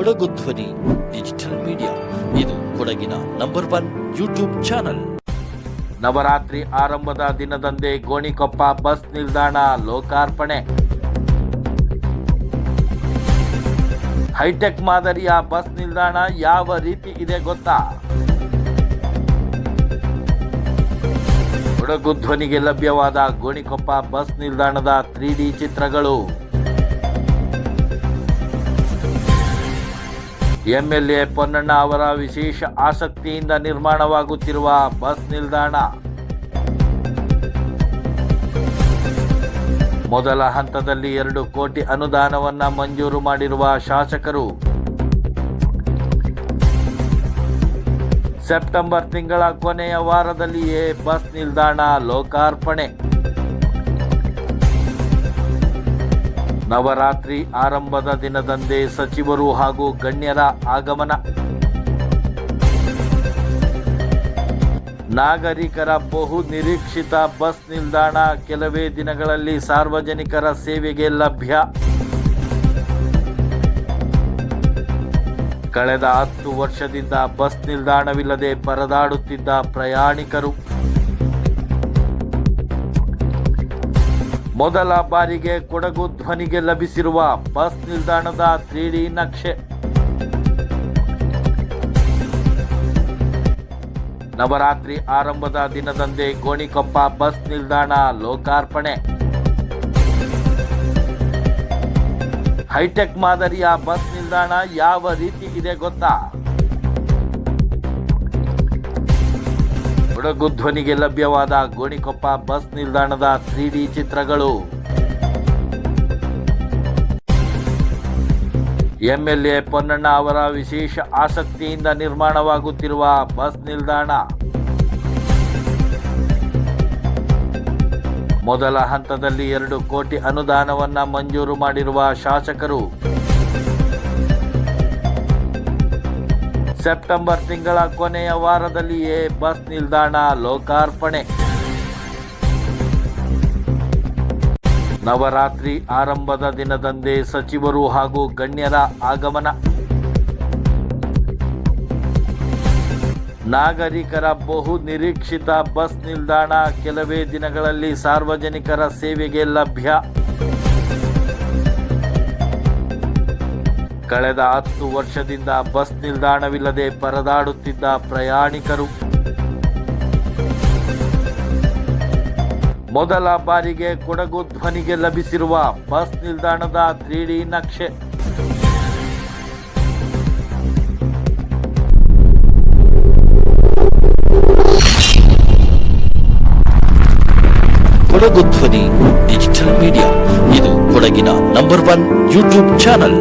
ಕೊಡಗು ಧ್ವನಿ digital media ಇದು ಕೊಡಗಿನ number one YouTube channel Navaratri ಆರಂಭದ ದಿನದಂದೇ ಗೋಣಿಕೊಪ್ಪ ಬಸ್ ನಿಲ್ದಾಣ ಲೋಕಾರ್ಪಣೆ. ಹೈಟೆಕ್ ಮಾದರಿಯ ಬಸ್ ನಿಲ್ದಾಣ ಯಾವ ರೀತಿ ಇದೆ ಗೊತ್ತಾ? ಕೊಡಗು ಧ್ವನಿಗೆ ಲಭ್ಯವಾದ ಗೋಣಿಕೊಪ್ಪ ಬಸ್ ನಿಲ್ದಾಣದ ತ್ರೀ ಚಿತ್ರಗಳು. ಎಂಎಲ್ಎ ಪೊನ್ನಣ್ಣ ಅವರ ವಿಶೇಷ ಆಸಕ್ತಿಯಿಂದ ನಿರ್ಮಾಣವಾಗುತ್ತಿರುವ ಬಸ್ ನಿಲ್ದಾಣ. ಮೊದಲ ಹಂತದಲ್ಲಿ ಎರಡು ಕೋಟಿ ಅನುದಾನವನ್ನ ಮಂಜೂರು ಮಾಡಿರುವ ಶಾಸಕರು. ಸೆಪ್ಟೆಂಬರ್ ತಿಂಗಳ ಕೊನೆಯ ವಾರದಲ್ಲಿಯೇ ಬಸ್ ನಿಲ್ದಾಣ ಲೋಕಾರ್ಪಣೆ. ನವರಾತ್ರಿ ಆರಂಭದ ದಿನದಂದೇ ಸಚಿವರು ಹಾಗೂ ಗಣ್ಯರ ಆಗಮನ. ನಾಗರಿಕರ ಬಹು ನಿರೀಕ್ಷಿತ ಬಸ್ ನಿಲ್ದಾಣ ಕೆಲವೇ ದಿನಗಳಲ್ಲಿ ಸಾರ್ವಜನಿಕರ ಸೇವೆಗೆ ಲಭ್ಯ. ಕಳೆದ ಹತ್ತು ವರ್ಷದಿಂದ ಬಸ್ ನಿಲ್ದಾಣವಿಲ್ಲದೆ ಪರದಾಡುತ್ತಿದ್ದ ಪ್ರಯಾಣಿಕರು. ಮೊದಲ ಬಾರಿಗೆ ಕೊಡಗು ಧ್ವನಿಗೆ ಲಭಿಸಿರುವ ಬಸ್ ನಿಲ್ದಾಣದ ತ್ರೀ ಡಿ ನಕ್ಷೆ. ನವರಾತ್ರಿ ಆರಂಭದ ದಿನದಂದೇ ಗೋಣಿಕೊಪ್ಪ ಬಸ್ ನಿಲ್ದಾಣ ಲೋಕಾರ್ಪಣೆ. ಹೈಟೆಕ್ ಮಾದರಿಯ ಬಸ್ ನಿಲ್ದಾಣ ಯಾವ ರೀತಿ ಇದೆ ಗೊತ್ತಾ? ಕೊಡಗು ಧ್ವನಿಗೆ ಲಭ್ಯವಾದ ಗೋಣಿಕೊಪ್ಪ ಬಸ್ ನಿಲ್ದಾಣದ ತ್ರೀ ಡಿ ಚಿತ್ರಗಳು. ಎಂಎಲ್ಎ ಪೊನ್ನಣ್ಣ ಅವರ ವಿಶೇಷ ಆಸಕ್ತಿಯಿಂದ ನಿರ್ಮಾಣವಾಗುತ್ತಿರುವ ಬಸ್ ನಿಲ್ದಾಣ. ಮೊದಲ ಹಂತದಲ್ಲಿ ಎರಡು ಕೋಟಿ ಅನುದಾನವನ್ನು ಮಂಜೂರು ಮಾಡಿರುವ ಶಾಸಕರು. ಸೆಪ್ಟೆಂಬರ್ ತಿಂಗಳ ಕೊನೆಯ ವಾರದಲ್ಲಿಯೇ ಬಸ್ ನಿಲ್ದಾಣ ಲೋಕಾರ್ಪಣೆ. ನವರಾತ್ರಿ ಆರಂಭದ ದಿನದಂದೇ ಸಚಿವರು ಹಾಗೂ ಗಣ್ಯರ ಆಗಮನ. ನಾಗರಿಕರ ಬಹು ನಿರೀಕ್ಷಿತ ಬಸ್ ನಿಲ್ದಾಣ ಕೆಲವೇ ದಿನಗಳಲ್ಲಿ ಸಾರ್ವಜನಿಕರ ಸೇವೆಗೆ ಲಭ್ಯ. ಕಳೆದ ಹತ್ತು ವರ್ಷದಿಂದ ಬಸ್ ನಿಲ್ದಾಣವಿಲ್ಲದೆ ಪರದಾಡುತ್ತಿದ್ದ ಪ್ರಯಾಣಿಕರು. ಮೊದಲ ಬಾರಿಗೆ ಕೊಡಗು ಧ್ವನಿಗೆ ಲಭಿಸಿರುವ ಬಸ್ ನಿಲ್ದಾಣದ ತ್ರೀ ಡಿ ನಕ್ಷೆ. ಕೊಡಗು ಧ್ವನಿ ಡಿಜಿಟಲ್ ಮೀಡಿಯಾ ಇದು ಕೊಡಗಿನ ನಂಬರ್ ಒನ್ ಯೂಟ್ಯೂಬ್ ಚಾನಲ್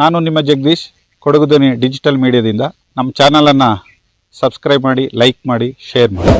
ನಾನು ನಿಮ್ಮ ಜಗದೀಶ್, ಕೊಡಗು ಧ್ವನಿ ಡಿಜಿಟಲ್ ಮೀಡಿಯಾದಿಂದ. ನಮ್ಮ ಚಾನಲನ್ನು ಸಬ್ಸ್ಕ್ರೈಬ್ ಮಾಡಿ, ಲೈಕ್ ಮಾಡಿ, ಶೇರ್ ಮಾಡಿ.